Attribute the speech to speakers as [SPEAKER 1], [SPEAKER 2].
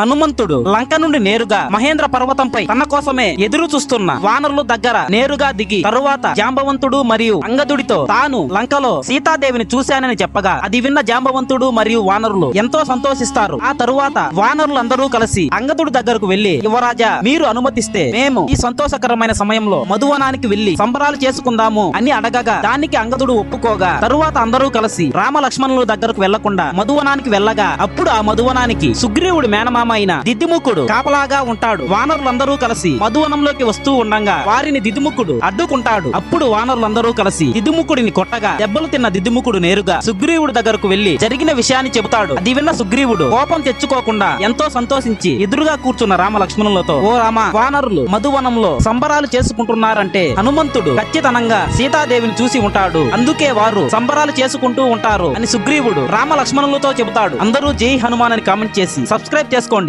[SPEAKER 1] హనుమంతుడు లంక నుండి నేరుగా మహేంద్ర పర్వతంపై తన కోసమే ఎదురు చూస్తున్న వానరుల దగ్గర నేరుగా దిగి తరువాత జాంబవంతుడు మరియు అంగదుడితో తాను లంకలో సీతాదేవిని చూశానని చెప్పగా అది విన్న జాంబవంతుడు మరియు వానరులు ఎంతో సంతోషిస్తారు. ఆ తరువాత వానరులందరూ కలిసి అంగదుడి దగ్గరకు వెళ్ళి యువరాజా మీరు అనుమతిస్తే మేము ఈ సంతోషకరమైన సమయంలో మధువనానికి వెళ్ళి సంబరాలు చేసుకుందాము అని అడగగా దానికి అంగదుడు ఒప్పుకోగా తరువాత అందరూ కలిసి రామ లక్ష్మణుల దగ్గరకు వెళ్ళకుండా మధువనానికి వెళ్ళగా అప్పుడు ఆ మధువనానికి సుగ్రీవుడు మేనమామ అయిన దిద్దిముక్కుడు. కాపలాగా ఉంటాడు. వానరులందరూ కలిసి మధువనంలోకి వస్తూ ఉండగా వారిని దిద్దిముక్కుడు అడ్డుకుంటాడు. అప్పుడు వానరులందరూ కలిసి దిద్దిముక్కుడిని కొట్టగా దెబ్బలు తిన్న దిద్దిముక్కుడు నేరుగా సుగ్రీవుడి దగ్గరకు వెళ్ళి జరిగిన విషయాన్ని చెబుతాడు. అది విన్న సుగ్రీవుడు కోపం తెచ్చుకోకుండా ఎంతో సంతోషించి ఎదురుగా కూర్చున్న రామ లక్ష్మణులతో ఓ రామ వానరులు మధువనంలో సంబరాలు చేసుకుంటున్నారంటే హనుమంతుడు ఖచ్చితంగా సీతాదేవిని చూసి ఉంటాడు. అందుకే వారు సంబరాలు చేసుకుంటూ ఉంటారు అని సుగ్రీవుడు రామ లక్ష్మణులతో చెబుతాడు. అందరూ జై హనుమాన్ అని కామెంట్ చేసి సబ్స్క్రైబ్ చేసుకోండి.